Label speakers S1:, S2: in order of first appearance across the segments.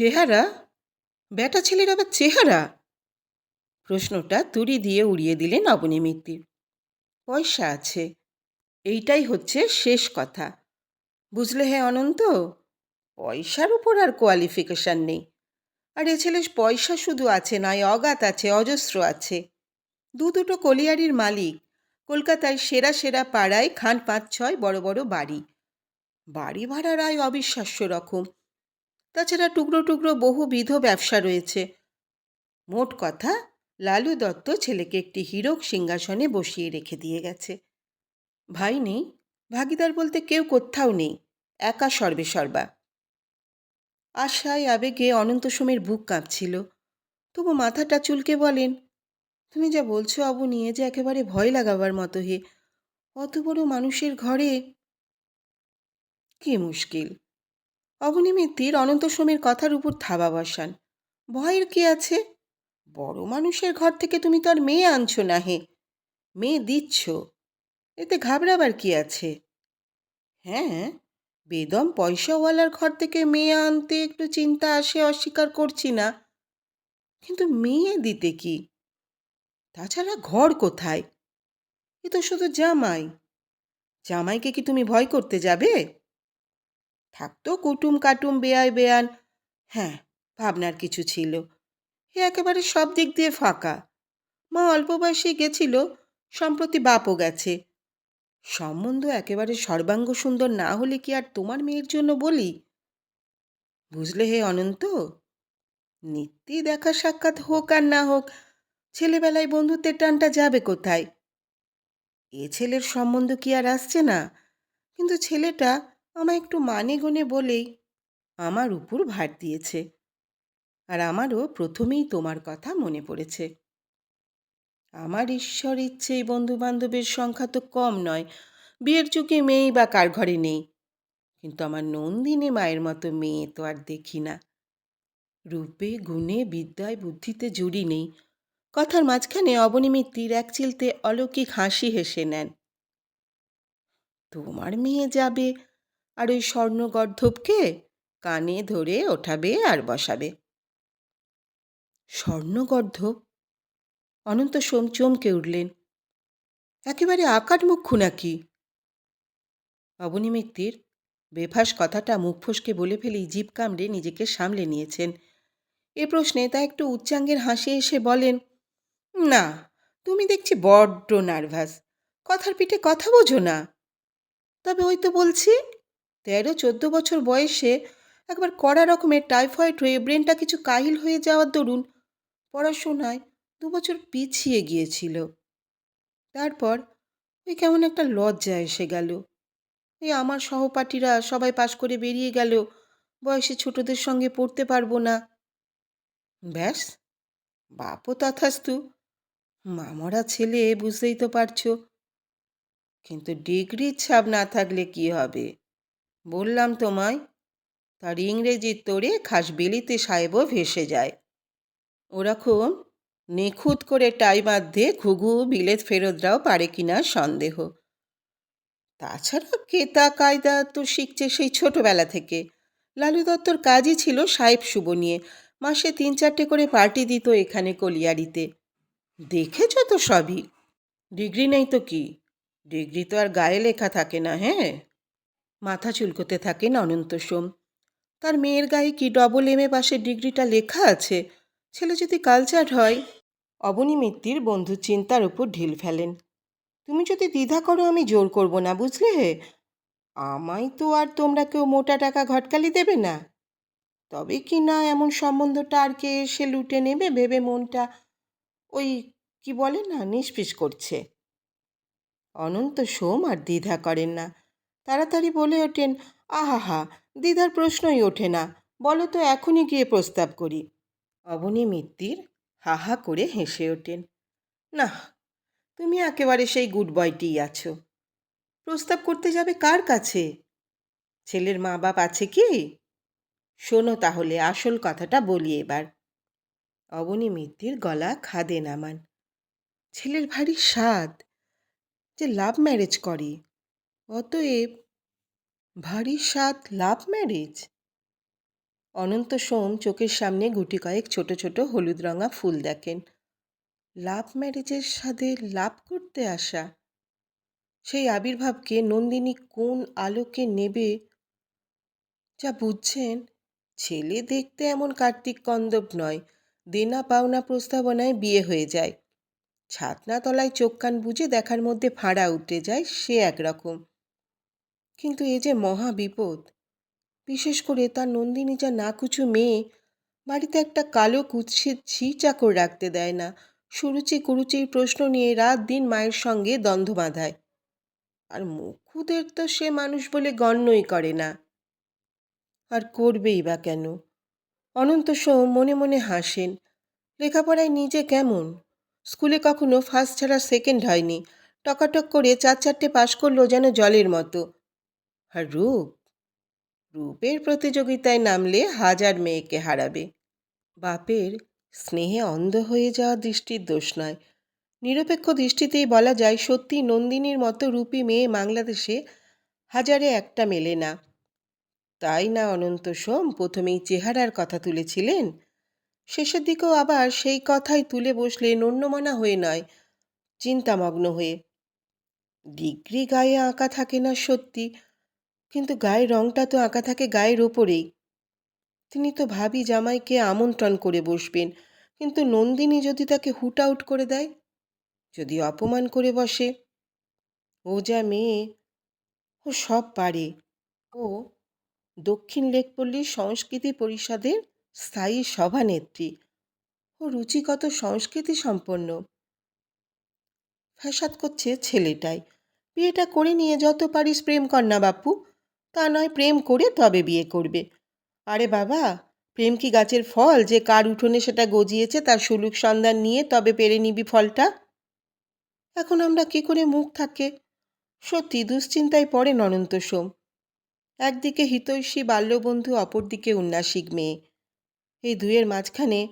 S1: চেহারা? বেটা ছেলের আবার চেহারা? প্রশ্নটা তুড়ি দিয়ে উড়িয়ে দিলেন অবনী মিত্তির। পয়সা আছে। এইটাই হচ্ছে শেষ কথা। বুঝলে হে অনন্ত? পয়সার উপর আর কোয়ালিফিকেশান নেই। আর এ ছেলে পয়সা শুধু আছে নয় অগাত আছে, অজস্র আছে। দু দুটো কলিয়ারির মালিক। কলকাতায় সেরা সেরা পাড়ায় খান পাঁচ ছয় বড় বড় বাড়ি। বাড়ি ভাড়ার আয় অবিশ্বাস্য রকম। তাছাড়া টুকরো টুকরো বহুবিধ ব্যবসা রয়েছে। মোট কথা, লালু দত্ত ছেলেকে একটি হীরক সিংহাসনে বসিয়ে রেখে দিয়ে গেছে। ভাই নেই, ভাগিদার বলতে কেউ কোথাও নেই, একা সর্বে সর্বা। আশায়, আবেগে অনন্ত সোমের বুক কাঁপছিল। তবু মাথাটা চুলকে বলেন, তুমি যা বলছো আবু নিয়ে যে একেবারে ভয় লাগাবার মতো হে, অত বড় মানুষের ঘরে কি মুশকিল? অবনিমিত্তির অনন্ত সোমের কথার উপর থাবা বসান। ভয়ের কি আছে? বড় মানুষের ঘর থেকে তুমি তো আর মেয়ে আনছো না হে মেয়ে দিচ্ছ। এতে ঘাবড়াবার কি আছে? হ্যাঁ বেদম পয়সাওয়ালার ঘর থেকে মেয়ে আনতে একটু চিন্তা আসে, অস্বীকার করছি না। কিন্তু মেয়ে দিতে কি? তাছাড়া ঘর কোথায়? এ তো শুধু জামাই। জামাইকে কি তুমি ভয় করতে যাবে? থাকতো কুটুম কাটুম বেয়ায় বেয়ান। হ্যাঁ ভাবনার কিছু ছিল। এ একেবারে সব দিক দিয়ে ফাঁকা। মা অল্প বয়সে গেছিল, সম্প্রতি বাপও গেছে। সম্বন্ধ একেবারে সর্বাঙ্গ সুন্দর না হলে কি আর তোমার মেয়ের জন্য বলি? বুঝলে হে অনন্ত? নিত্যি দেখা সাক্ষাৎ হোক আর না হোক, ছেলেবেলায় বন্ধুত্বের টানটা যাবে কোথায়? এ ছেলের সম্বন্ধ কি আর আসছে না? কিন্তু ছেলেটা আমায় একটু মানে গুনে বলেই আমার উপর ভার দিয়েছে। আর আমারও প্রথমেই তোমার কথা মনে পড়েছে। আমার ঈশ্বর ইচ্ছে এই বন্ধু বান্ধবের সংখ্যা তো কম নয়, বিয়ের চুকে মেয়েই বা কার ঘরে নেই। কিন্তু আমার নন্দিনী মায়ের মতো মেয়ে তো আর দেখি না। রূপে, গুণে, বিদ্যায়, বুদ্ধিতে জুড়ি নেই। কথার মাঝখানে অবনিমিত্তির এক চিলতে অলৌকিক হাসি হেসে নেন। তোমার মেয়ে যাবে আর ওই স্বর্ণগর্ধবকে কানে ধরে ওঠাবে আর বসাবে। স্বর্ণগর্ধব? অনন্ত সোম চমকে উঠলেন। একেবারে আকাট মুখ্যু নাকি? অবনিমিত্তির বেফাস কথাটা মুখ ফসকে বলে ফেলেই জিভ কামড়ে নিজেকে সামলে নিয়েছেন। এ প্রশ্নে তা একটু উচ্চাঙ্গের হাসি এসে বলেন, না, তুমি দেখছি বড্ড নার্ভাস। কথার পিঠে কথা বোঝো না। তবে ওই তো বলছি তেরো চোদ্দ বছর বয়সে একবার কড়া রকমের টাইফয়েড হয়ে ব্রেনটা কিছু কাহিল হয়ে যাওয়ার দরুন পড়াশোনায় দু বছর পিছিয়ে গিয়েছিল। তারপর ওই কেমন একটা লজ্জা এসে গেল। এই আমার সহপাঠীরা সবাই পাশ করে বেরিয়ে গেল, বয়সে ছোটদের সঙ্গে পড়তে পারব না। ব্যাস, বাপও তথাস্তু, মামরা ছেলে, বুঝতেই তো পারছ। কিন্তু ডিগ্রির ছাপ না থাকলে কি হবে? বললাম তোমায়, তার ইংরেজির তোড়ে খাস বিলিতে সাহেবও ভেসে যায়। ওরকম নিখুঁত করে টাই বাঁধতে ঘুঘু বিলেত ফেরতরাও পারে কিনা সন্দেহ। তাছাড়া কেতা কায়দা তো শিখছে সেই ছোটবেলা থেকে। লালু দত্তর কাজই ছিল সাহেব শুভ নিয়ে। মাসে তিন চারটে করে পার্টি দিত এখানে কলিয়ারিতে। দেখেছ তো সবই। ডিগ্রি নেই তো কি? ডিগ্রি তো আর গায়ে লেখা থাকে না হ্যাঁ? মাথা চুলকোতে থাকেন অনন্ত সোম। তার মেয়ের গায়ে কি ডবল এম এ পাশের ডিগ্রিটা লেখা আছে? ছেলে যদি কালচার হয়, অবনী মিত্তির বন্ধু চিন্তার উপর ঢিল ফেলেন। তুমি যদি দ্বিধা করো, আমি জোর করব না, বুঝলে? আমায় তো আর তোমরা কেউ মোটা টাকা ঘটকালি দেবে না। তবে কি না এমন সম্বন্ধটা আর কে এসে লুটে নেবে ভেবে মনটা ওই কি বলে না, নিষ্পিস করছে। অনন্ত সোম আর দ্বিধা করেন না। তাড়াতাড়ি বলে ওঠেন, আহাহা, দিদার প্রশ্নই ওঠে না। বলো তো এখনই গিয়ে প্রস্তাব করি। অবনী মিত্তির হাহা করে হেসে ওঠেন না তুমি একেবারে সেই গুড বয়টিই আছো। প্রস্তাব করতে যাবে কার কাছে? ছেলের মা বাপ আছে কি? শোনো তাহলে আসল কথাটা বলি এবার। অবনী মিত্তির গলা খাদে নামান, ছেলের ভারী স্বাদ, যে লাভ ম্যারেজ করে। অতএব ভারী স্বাদ লাভ ম্যারেজ? অনন্ত সোম চোখের সামনে গুটি কয়েক ছোট ছোট হলুদ রঙা ফুল দেখেন। লাভ ম্যারেজের সাথে লাভ করতে আসা। সেই আবির্ভাবকে নন্দিনী কোন আলোকে নেবে যা বুঝছেন? ছেলে দেখতে এমন কার্তিক কন্দব নয়। দেনা পাওনা প্রস্তাবনায় বিয়ে হয়ে যায়। ছাতনা তলায় চোখ কান বুঝে দেখার মধ্যে ফাঁড়া উঠে যায় সে একরকম। কিন্তু এ যে মহা বিপদ, বিশেষ করে তার নন্দিনী যা না নাকুচু মেয়ে, বাড়িতে একটা কালো কুৎসিত ছি চাকর রাখতে দেয় না। সুরুচি কুরুচির প্রশ্ন নিয়ে রাত দিন মায়ের সঙ্গে দ্বন্দ্ব বাঁধায়। আর মুখুদের তো সে মানুষ বলে গণ্যই করে না। আর করবেই বা কেন? অনন্ত সোম মনে মনে হাসেন, লেখাপড়ায় নিজে কেমন? স্কুলে কখনো ফার্স্ট ছাড়া সেকেন্ড হয়নি। টকাটক করে চার চারটে পাশ করল যেন জলের মতো। আর রূপ? রূপের প্রতিযোগিতায় নামলে হাজার মেয়েকে হারাবে। বাপের স্নেহে অন্ধ হয়ে যাওয়া দৃষ্টির দোষ নয়। নিরপেক্ষ দৃষ্টিতেই বলা যায়, সত্যি নন্দিনীর মতো রূপী মেয়ে বাংলাদেশে হাজারে একটা মেলে না। তাই না অনন্ত সোম প্রথমেই চেহারার কথা তুলেছিলেন? শেষের দিকেও আবার সেই কথাই তুলে বসলে নন্যমনা হয়ে নয়, চিন্তামগ্ন হয়ে। ডিগ্রি গায়ে আঁকা থাকে না সত্যি। কিন্তু গায়ের রংটা তো আঁকা থাকে গায়ের ওপরেই তিনি তো ভাবি জামাইকে আমন্ত্রণ করে বসবেন, কিন্তু নন্দিনী যদি তাকে হুট আউট করে দেয়, যদি অপমান করে বসে, ও যা মেয়ে, ও সব পারে। ও দক্ষিণ লেকপল্লীর সংস্কৃতি পরিষদের স্থায়ী সভানেত্রী। ও রুচিগত সংস্কৃতি সম্পন্ন। ফ্যাসাদ করছে ছেলেটাই। বিয়েটা করে নিয়ে যত পারিস প্রেম কর না বাপু। তা নয় প্রেম করে তবে বিয়ে করবে। আরে বাবা, প্রেম কি গাছের ফল? যে কার উঠোনে সেটা গজিয়েছে, তার সুলুক সন্ধান নিয়ে তবে পেরে নিবি ফলটা? এখন আমরা কি করে মুখ থাকে? সত্যি দুশ্চিন্তায় পড়ে অনন্ত সোম। একদিকে হিতৈষী বাল্যবন্ধু, অপরদিকে উন্নাসিক মেয়ে। এই দুয়ের মাঝখানে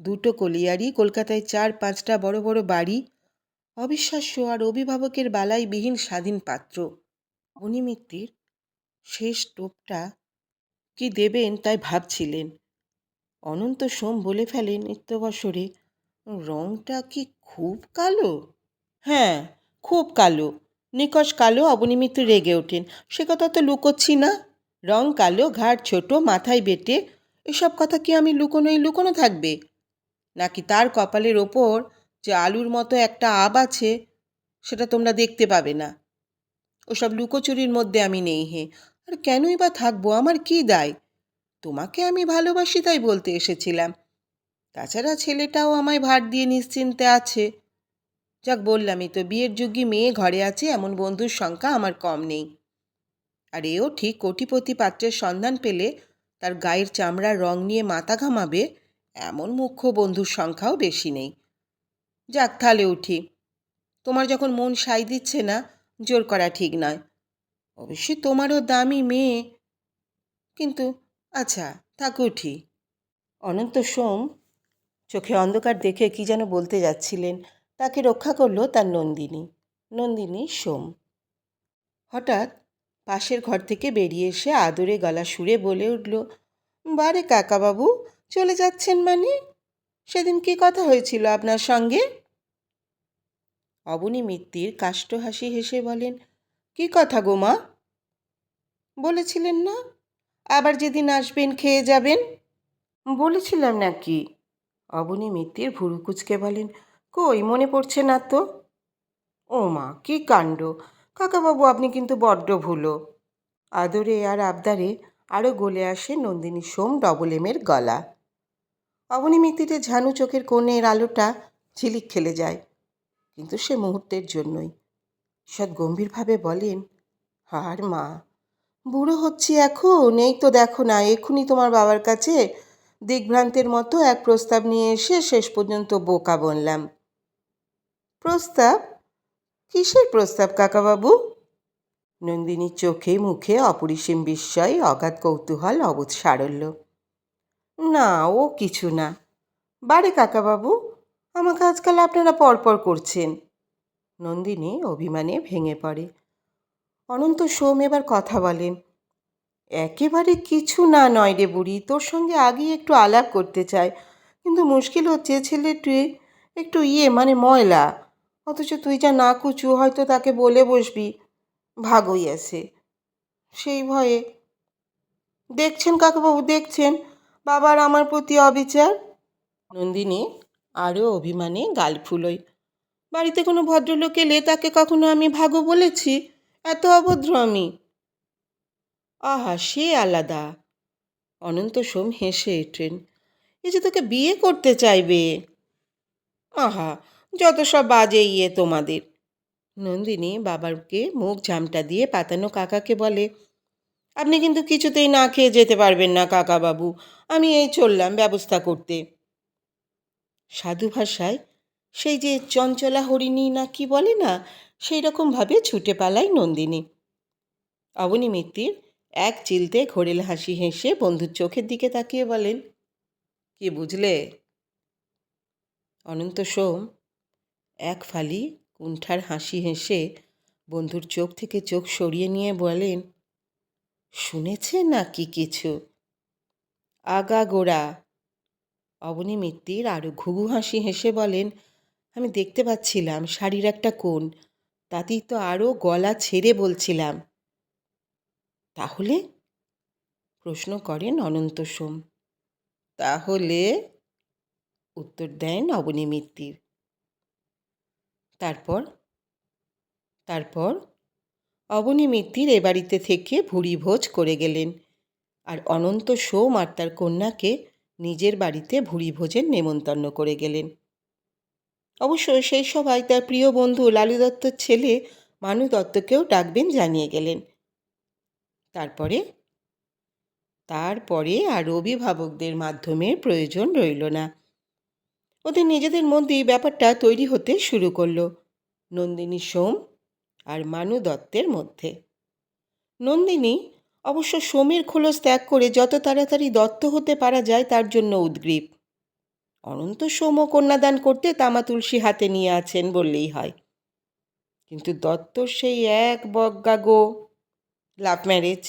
S1: দুটো কলিয়ারি, কলকাতায় চার, পাঁচটা বড় বড় বাড়ি, অবিশ্বাস্য আর অভিভাবকের বালাই বিহীন স্বাধীন পাত্র। অনিমিত্তির শেষ টোপটা কি দেবেন তাই ভাবছিলেন। অনন্ত সোম বলে ফেলেন নিত্যবসরে রংটা কি খুব কালো? হ্যাঁ খুব কালো। নিকশ কালো অবনিমিত্ত রেগে ওঠেন। সে কথা তো লুকোচ্ছি না। রং কালো, ঘাড় ছোট, মাথায় বেটে, এসব কথা কি আমি লুকোনোই লুকোনো থাকবে? নাকি তার কপালের ওপর যে আলুর মতো একটা আব আছে, সেটা তোমরা দেখতে পাবে না। ওসব লুকোচুরির মধ্যে আমি নেই হে। আর কেনই বা থাকব? আমার কি দায়? তোমাকে আমি ভালোবাসি তাই বলতে এসেছিলাম। তাছাড়া ছেলেটাও আমায় ভার দিয়ে নিশ্চিন্তে আছে। যাক বললামই তো, বিয়ের যোগ্যী মেয়ে ঘরে আছে, এমন বন্ধুর সংখ্যা আমার কম নেই। আর এও ঠিক কোটিপতি পাত্রের সন্ধান পেলে তার গায়ের চামড়ার রং নিয়ে মাথা ঘামাবে, এমন মুখ্য বন্ধুর সংখ্যাও বেশি নেই। যাক তাহলে উঠি। তোমার যখন মন সাই দিচ্ছে না, জোর করা ঠিক নয়। অবশ্যই তোমারও দামি মেয়ে। কিন্তু আচ্ছা থাক উঠি অনন্ত সোম চোখে অন্ধকার দেখে কি যেন বলতে যাচ্ছিলেন। তাকে রক্ষা করল তার নন্দিনী নন্দিনী সোম। হঠাৎ পাশের ঘর থেকে বেরিয়ে এসে আদরে গলা সুরে বলে উঠল, বারে কাকাবাবু, চলে যাচ্ছেন মানে? সেদিন কি কথা হয়েছিল আপনার সঙ্গে? অবনী মিত্তির কাষ্ঠ হাসি হেসে বলেন, কি কথা গো মা? বলেছিলেন না? আবার যেদিন আসবেন, খেয়ে যাবেন? বলেছিলাম নাকি? অবনী মিত্তির ভুরু কুচকে বলেন, কই, মনে পড়ছে না তো? ও মা কি কাণ্ড! কাকাবাবু, আপনি কিন্তু বড্ড ভুলো। আদরে আর আবদারে আরও গলে আসে নন্দিনী সোম ডবল এমের গলা। অবনী মিত্তিতে ঝানু চোখের কোণের আলোটা ঝিলিক খেলে যায়, কিন্তু সে মুহূর্তের জন্যই। ঈষৎ গম্ভীরভাবে বলেন আর মা বুড়ো হচ্ছি এখন, এই তো দেখো না, এক্ষুনি তোমার বাবার কাছে দিগ্ভ্রান্তের মতো এক প্রস্তাব নিয়ে এসে শেষ পর্যন্ত বোকা বনলাম। প্রস্তাব? কিসের প্রস্তাব, কাকাবাবু? নন্দিনীর চোখে মুখে অপরিসীম বিস্ময়, অগাধ কৌতূহল, অবোধ সারল্য। না, ও কিছু না। বারে কাকাবাবু, আমাকে আজকাল আপনারা পরপর করছেন। নন্দিনী অভিমানে ভেঙে পড়ে। অনন্ত সোম এবার কথা বলেন, একেবারে কিছু না নয় রে বুড়ি, তোর সঙ্গে আগেই একটু আলাপ করতে চাই। কিন্তু মুশকিল হচ্ছে ছেলেটি একটু ইয়ে মানে ময়লা। অথচ তুই যা না কুচু, হয়তো তাকে বলে বসবি। ভাগই আছে। সেই ভয়ে দেখছেন কাকুবাবু, দেখছেন? বাবার আমার প্রতি অবিচার? নন্দিনী আরও অভিমানে গাল ফুলোয়, বাড়িতে কোনো ভদ্রলোক এলে তাকে কখনো আমি ভাগো বলেছি? এত অভদ্র আমি। আহা, সে আলাদা। অনন্ত সোম হেসে ওঠেন এ যে তোকে বিয়ে করতে চাইবে? আহা, যত সব বাজে ইয়ে তোমাদের। নন্দিনী বাবাকে মুখ ঝামটা দিয়ে পাতানো কাকাকে বলে, আপনি কিন্তু কিছুতেই না খেয়ে যেতে পারবেন না কাকা বাবু আমি এই চললাম ব্যবস্থা করতে। সাধু ভাষায়, সেই যে চঞ্চলা হরিণী না কি বলে না সেই রকমভাবে ছুটে পালায় নন্দিনী। অবনী মিত্তির এক চিলতে ঘোরেল হাসি হেসে বন্ধুর চোখের দিকে তাকিয়ে বলেন, কি বুঝলে? অনন্ত সোম, এক ফালি কুণ্ঠার হাসি হেসে বন্ধুর চোখ থেকে চোখ সরিয়ে নিয়ে বলেন, শুনেছে নাকি কিছু? আগা গোড়া। অবনী মিত্তির আরও ঘুঘু হাসি হেসে বলেন, আমি দেখতে পাচ্ছিলাম শাড়ির একটা কোণ তাতেই তো আরও গলা ছেড়ে বলছিলাম। তাহলে? প্রশ্ন করেন অনন্ত সোম। তাহলে? উত্তর দেন অবনী মিত্তির তারপর? তারপর? অবনী মিত্তির এ বাড়িতে থেকে ভুড়ি ভোজ করে গেলেন। আর অনন্ত সোম আর তার কন্যাকে নিজের বাড়িতে ভুড়ি ভোজের নেমন্তন্ন করে গেলেন। অবশ্য সেই সভায় তার প্রিয় বন্ধু লালু দত্তর ছেলে মানু দত্তকেও ডাকবেন জানিয়ে গেলেন। তারপরে? তারপরে আর অভিভাবকদের মাধ্যমে প্রয়োজন রইল না। ওদের নিজেদের মধ্যেই ব্যাপারটা তৈরি হতে শুরু করল, নন্দিনী সোম আর মানু দত্তের মধ্যে। নন্দিনী, অবশ্য সোমের খোলস ত্যাগ করে যত তাড়াতাড়ি দত্ত হতে পারা যায় তার জন্য উদ্গ্রীব। অনন্ত সোমও কন্যাদান করতে তামা তুলসী হাতে নিয়ে আছেন বললেই হয়। কিন্তু দত্ত সেই এক বজ্ঞা গো, লাভ ম্যারেজ।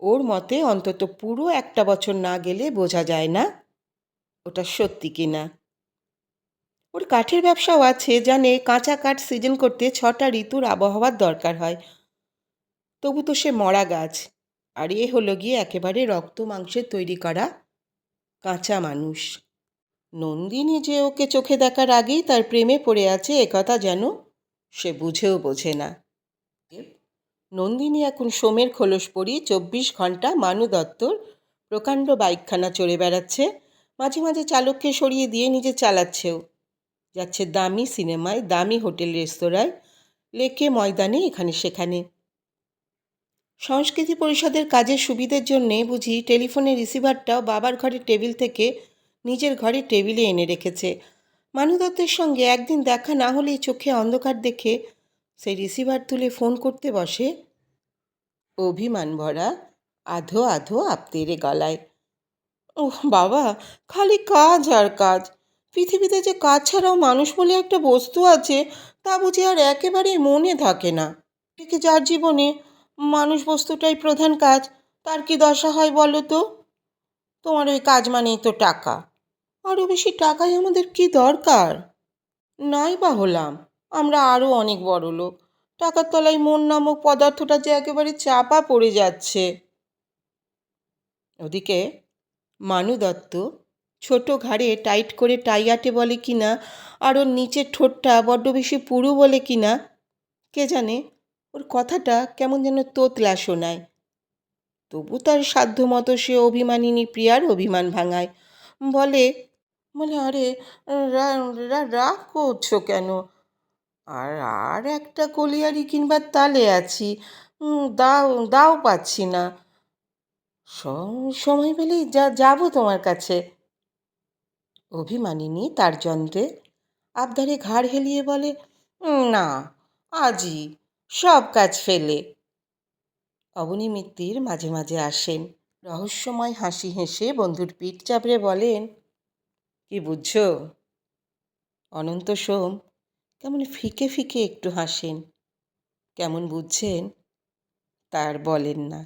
S1: ওর মতে অন্তত পুরো একটা বছর না গেলে বোঝা যায় না ওটা সত্যি কি না। ওর কাঠের ব্যবসাও আছে, জানে কাঁচা কাঠ সিজন করতে ছটা ঋতুর আবহাওয়ার দরকার হয়। তবু তো সে মরা গাছ, আর এ হলো গিয়ে একেবারে রক্ত মাংসের তৈরি করা কাঁচা মানুষ। নন্দিনী যে ওকে চোখে দেখার আগেই তার প্রেমে পড়ে আছে একথা যেন সে বুঝেও বোঝে না। নন্দিনী এখন সোমের খোলস পরি চব্বিশ ঘণ্টা মানু দত্তর প্রকাণ্ড বাইকখানা চড়ে বেড়াচ্ছে। মাঝে মাঝে চালককে সরিয়ে দিয়ে নিজে চালাচ্ছেও। যাচ্ছে দামি সিনেমায়, দামি হোটেল রেস্তোরাঁয়, লেকে ময়দানে, এখানে সেখানে। সংস্কৃতি পরিষদের কাজের সুবিধের জন্যে বুঝি টেলিফোনের রিসিভারটাও বাবার ঘরের টেবিল থেকে নিজের ঘরে টেবিলে এনে রেখেছে। মানু দত্তের সঙ্গে একদিন দেখা না হলেই চোখে অন্ধকার দেখে সেই রিসিভার তুলে ফোন করতে বসে, অভিমান ভরা, আধো আধো আপতেরে গলায়। ওহ বাবা, খালি কাজ আর কাজ। পৃথিবীতে যে কাজ ছাড়াও মানুষ বলে একটা বস্তু আছে, তা বুঝি আর একেবারেই মনে থাকে না। একে যার জীবনে? মানুষ বস্তুটাই প্রধান কাজ, তার কি দশা হয় বলো তো? তোমার ওই কাজ মানেই তো টাকা। আরও বেশি টাকাই আমাদের কি দরকার? নাই বা হলাম, আমরা আরও অনেক বড় লোক। টাকার তলায় মন নামক পদার্থটা যে একেবারে চাপা পড়ে যাচ্ছে। ওদিকে মানু দত্ত ছোট ঘাড়ে টাইট করে টাই আটে বলে কি না আর ওর নিচের ঠোঁটটা বড্ড বেশি পুরু বলে কি না কে জানে? ওর কথাটা কেমন যেন তোতলা শোনায়। তবু তার সাধ্য মতো সে অভিমানিনী প্রিয়ার অভিমান ভাঙায়। বলে বলে, আরে রাগ করছ কেন? আর আর একটা কলিয়ারি কিনবার তালে আছি। দাও দাও পাচ্ছি না। সময় পেলেই যা, যাব তোমার কাছে। অভিমানিনী, তার যন্ত্রে? আবদারে ঘাড় হেলিয়ে বলে, না, আজই। সব কাজ ফেলে। অবনী মিত্তির মাঝে মাঝে আসেন। রহস্যময় হাসি হেসে বন্ধুর পিঠ চাপড়ে বলেন কি বুঝছ? অনন্ত সোম কেমন ফিকে ফিকে একটু হাসেন। কেমন বুঝছেন? তার বলেন না।